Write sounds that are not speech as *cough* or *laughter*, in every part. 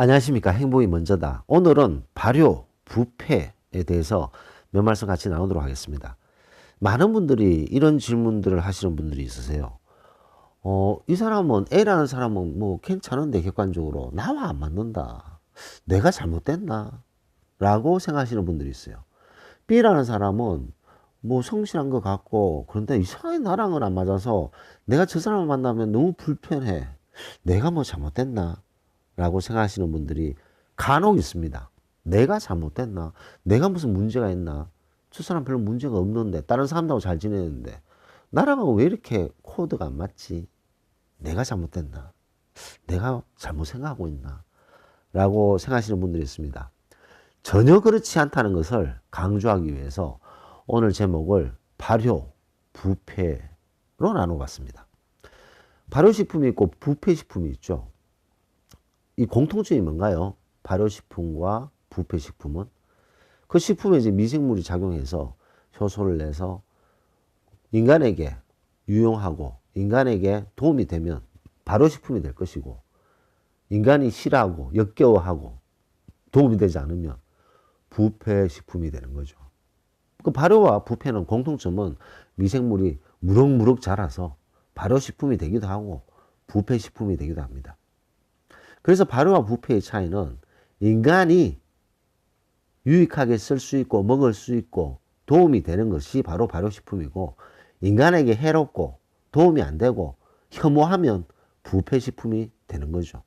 안녕하십니까. 행복이 먼저다. 오늘은 발효, 부패에 대해서 몇 말씀 같이 나누도록 하겠습니다. 많은 분들이 이런 질문들을 하시는 분들이 있으세요. 어, 이 사람은, A라는 사람은 뭐 괜찮은데 객관적으로 나와 안 맞는다. 내가 잘못됐나? 라고 생각하시는 분들이 있어요. B라는 사람은 뭐 성실한 것 같고, 그런데 이상하게 나랑은 안 맞아서 내가 저 사람을 만나면 너무 불편해. 내가 뭐 잘못됐나? 라고 생각하시는 분들이 간혹 있습니다. 내가 잘못됐나? 내가 무슨 문제가 있나? 저 사람 별로 문제가 없는데, 다른 사람들하고 잘 지내는데, 나랑은 왜 이렇게 코드가 안 맞지? 내가 잘못됐나? 내가 잘못 생각하고 있나? 라고 생각하시는 분들이 있습니다. 전혀 그렇지 않다는 것을 강조하기 위해서 오늘 제목을 발효, 부패로 나눠봤습니다. 발효식품이 있고 부패식품이 있죠. 이 공통점이 뭔가요? 발효식품과 부패식품은 그 식품에 이제 미생물이 작용해서 효소를 내서 인간에게 유용하고 인간에게 도움이 되면 발효식품이 될 것이고 인간이 싫어하고 역겨워하고 도움이 되지 않으면 부패식품이 되는 거죠. 그 발효와 부패는 공통점은 미생물이 무럭무럭 자라서 발효식품이 되기도 하고 부패식품이 되기도 합니다. 그래서 발효와 부패의 차이는 인간이 유익하게 쓸 수 있고 먹을 수 있고 도움이 되는 것이 바로 발효식품이고 인간에게 해롭고 도움이 안 되고 혐오하면 부패식품이 되는 거죠.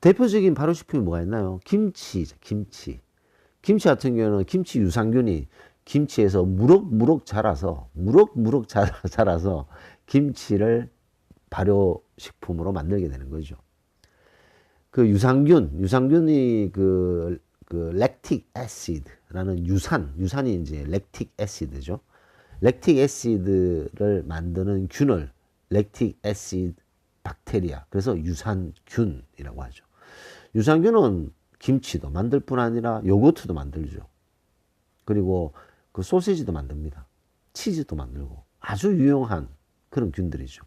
대표적인 발효식품이 뭐가 있나요? 김치, 김치. 김치 같은 경우는 김치 유산균이 김치에서 무럭무럭 자라서 무럭무럭 자라서 김치를 발효식품으로 만들게 되는 거죠. 그 유산균, 유산균이 그, 그 렉틱 애시드라는 유산, 유산이 이제 렉틱 애시드죠. 렉틱 애시드를 만드는 균을 렉틱 애시드 박테리아, 그래서 유산균이라고 하죠. 유산균은 김치도 만들 뿐 아니라 요거트도 만들죠. 그리고 그 소시지도 만듭니다. 치즈도 만들고 아주 유용한 그런 균들이죠.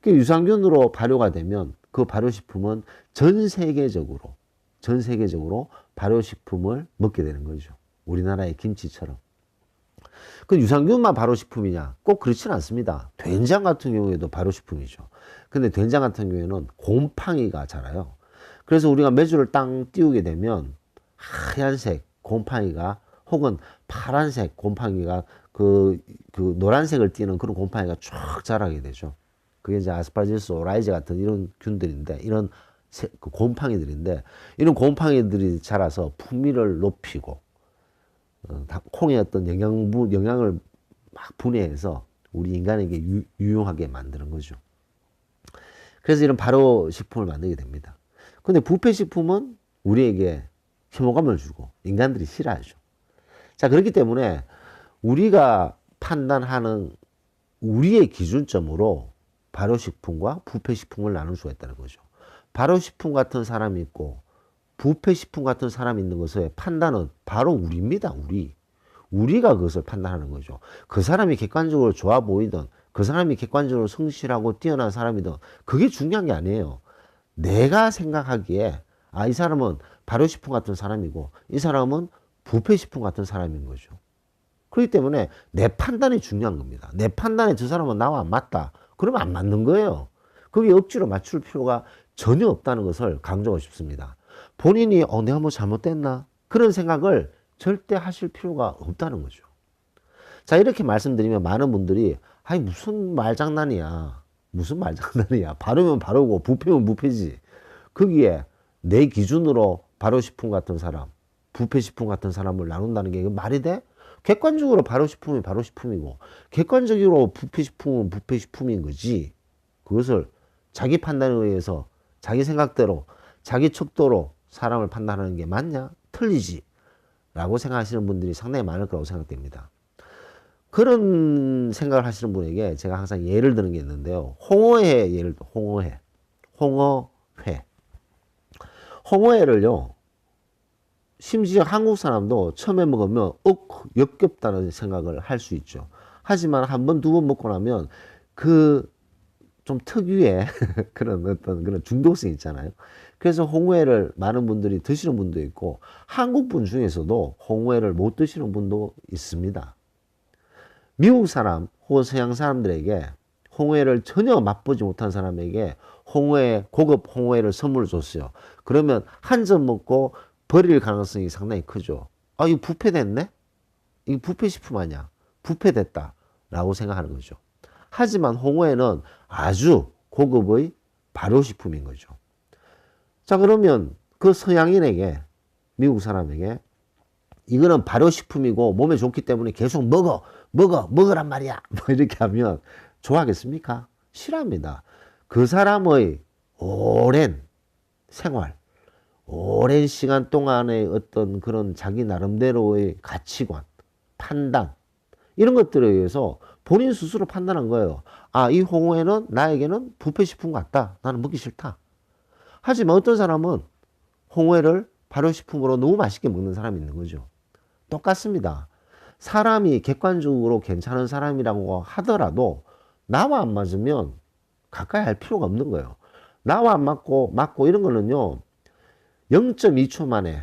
그 유산균으로 발효가 되면 그 발효식품은 전 세계적으로 전 세계적으로 발효식품을 먹게 되는 거죠. 우리나라의 김치처럼. 그 유산균만 발효식품이냐? 꼭 그렇지는 않습니다. 된장 같은 경우에도 발효식품이죠. 근데 된장 같은 경우에는 곰팡이가 자라요. 그래서 우리가 메주를 땅 띄우게 되면 하얀색 곰팡이가 혹은 파란색 곰팡이가 그, 그 노란색을 띠는 그런 곰팡이가 쫙 자라게 되죠. 그게 이제 아스파라지스 오라이제 같은 이런 균들인데 이런 세, 그 곰팡이들인데 이런 곰팡이들이 자라서 풍미를 높이고 어, 콩의 어떤 영양분 영양을 막 분해해서 우리 인간에게 유, 유용하게 만드는 거죠. 그래서 이런 발효 식품을 만들게 됩니다. 근데 부패 식품은 우리에게 혐오감을 주고 인간들이 싫어하죠. 자, 그렇기 때문에 우리가 판단하는 우리의 기준점으로 발효식품과 부패식품을 나눌 수가 있다는 거죠. 발효식품 같은 사람이 있고 부패식품 같은 사람이 있는 것의 판단은 바로 우리입니다. 우리. 우리가 그것을 판단하는 거죠. 그 사람이 객관적으로 좋아 보이든 그 사람이 객관적으로 성실하고 뛰어난 사람이든 그게 중요한 게 아니에요. 내가 생각하기에 아, 이 사람은 발효식품 같은 사람이고 이 사람은 부패식품 같은 사람인 거죠. 그렇기 때문에 내 판단이 중요한 겁니다. 내 판단에 저 사람은 나와 안 맞다. 그러면 안 맞는 거예요. 그게 억지로 맞출 필요가 전혀 없다는 것을 강조하고 싶습니다. 본인이 어, 내가 뭐 잘못됐나? 그런 생각을 절대 하실 필요가 없다는 거죠. 자, 이렇게 말씀드리면 많은 분들이 아니, 무슨 말장난이야. 무슨 말장난이야. 바르면 바르고 부패면 부패지. 거기에 내 기준으로 발효식품 같은 사람, 부패 식품 같은 사람을 나눈다는 게 말이 돼? 객관적으로 발효식품이 발효식품이고 객관적으로 부패식품은 부패식품인 거지. 그것을 자기 판단에 의해서 자기 생각대로 자기 척도로 사람을 판단하는 게 맞냐? 틀리지. 라고 생각하시는 분들이 상당히 많을 거라고 생각됩니다. 그런 생각을 하시는 분에게 제가 항상 예를 드는 게 있는데요. 홍어회 예를 홍어회. 홍어회. 홍어회를요, 심지어 한국 사람도 처음에 먹으면, 억, 역겹다는 생각을 할 수 있죠. 하지만 한 번, 두 번 먹고 나면 그 좀 특유의 *laughs* 그런 어떤 그런 중독성 있잖아요. 그래서 홍회를 많은 분들이 드시는 분도 있고 한국 분 중에서도 홍회를 못 드시는 분도 있습니다. 미국 사람 혹은 서양 사람들에게 홍회를 전혀 맛보지 못한 사람에게 홍회 고급 홍회를 선물로 줬어요. 그러면 한 점 먹고 버릴 가능성이 상당히 크죠. 아, 이거 부패 됐네? 이거 부패 식품 아니야? 부패 됐다. 라고 생각하는 거죠. 하지만 홍어에는 아주 고급의 발효식품인 거죠. 자, 그러면 그 서양인에게, 미국 사람에게 이거는 발효식품이고 몸에 좋기 때문에 계속 먹어, 먹어, 먹으란 말이야. *laughs* 뭐 이렇게 하면 좋아하겠습니까? 싫어합니다. 그 사람의 오랜 생활, 오랜 시간 동안의 어떤 그런 자기 나름대로의 가치관, 판단, 이런 것들에 의해서 본인 스스로 판단한 거예요. 아, 이 홍어에는 나에게는 부패식품 같다. 나는 먹기 싫다. 하지만 어떤 사람은 홍어를 발효식품으로 너무 맛있게 먹는 사람이 있는 거죠. 똑같습니다. 사람이 객관적으로 괜찮은 사람이라고 하더라도 나와 안 맞으면 가까이 할 필요가 없는 거예요. 나와 안 맞고, 맞고 이런 거는요, 0.2초 만에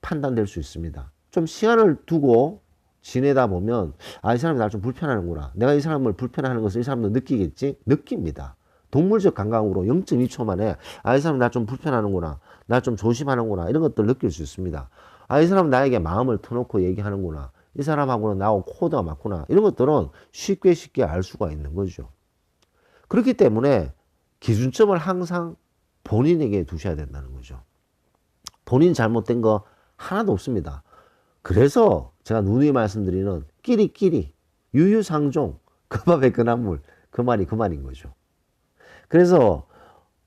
판단될 수 있습니다. 좀 시간을 두고 지내다 보면, 아, 이 사람이 날 좀 불편하는구나. 내가 이 사람을 불편하는 것을 이 사람도 느끼겠지? 느낍니다. 동물적 감각으로 0.2초 만에, 아, 이 사람 날좀 불편하는구나. 날 좀 조심하는구나. 이런 것들 느낄 수 있습니다. 아, 이 사람 나에게 마음을 터놓고 얘기하는구나. 이 사람하고는 나하고 코드가 맞구나. 이런 것들은 쉽게 쉽게 알 수가 있는 거죠. 그렇기 때문에 기준점을 항상 본인에게 두셔야 된다는 거죠. 본인 잘못된 거 하나도 없습니다. 그래서 제가 누누이 말씀드리는 끼리끼리 유유상종 그 밥에 그그 말이 그 말인 거죠. 그래서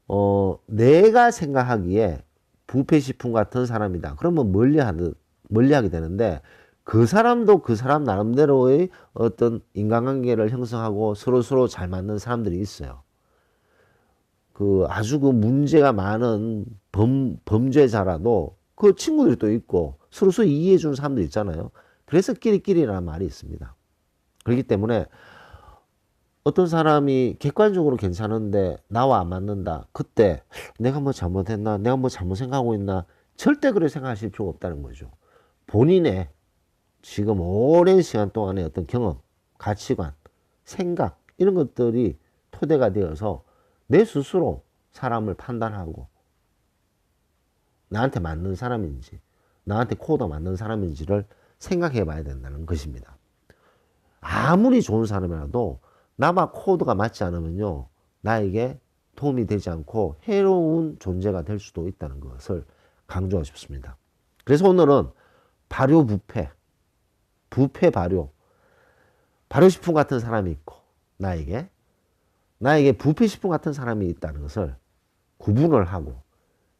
어 내가 생각하기에 부패식품 같은 사람이다. 그러면 멀리하는 멀리하게 되는데 그 사람도 그 사람 나름대로의 어떤 인간관계를 형성하고 서로 서로 잘 맞는 사람들이 있어요. 그 아주 그 문제가 많은 범, 범죄자라도 그 친구들이 또 있고 서로 서로 이해해 주는 사람들 있잖아요. 그래서 끼리끼리라는 말이 있습니다. 그렇기 때문에 어떤 사람이 객관적으로 괜찮은데 나와 안 맞는다. 그때 내가 뭐 잘못했나? 내가 뭐 잘못 생각하고 있나? 절대 그렇게 생각하실 필요가 없다는 거죠. 본인의 지금 오랜 시간 동안의 어떤 경험, 가치관, 생각 이런 것들이 토대가 되어서 내 스스로 사람을 판단하고 나한테 맞는 사람인지 나한테 코드 맞는 사람인지를 생각해 봐야 된다는 것입니다. 아무리 좋은 사람이라도 나와 코드가 맞지 않으면요 나에게 도움이 되지 않고 해로운 존재가 될 수도 있다는 것을 강조하고 싶습니다. 그래서 오늘은 발효 부패 부패 발효, 발효식품 같은 사람이 있고, 나에게, 나에게 부패식품 같은 사람이 있다는 것을 구분을 하고,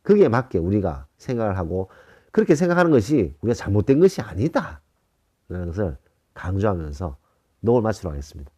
거기에 맞게 우리가 생각을 하고, 그렇게 생각하는 것이 우리가 잘못된 것이 아니다. 라는 것을 강조하면서 녹을 마치도록 하겠습니다.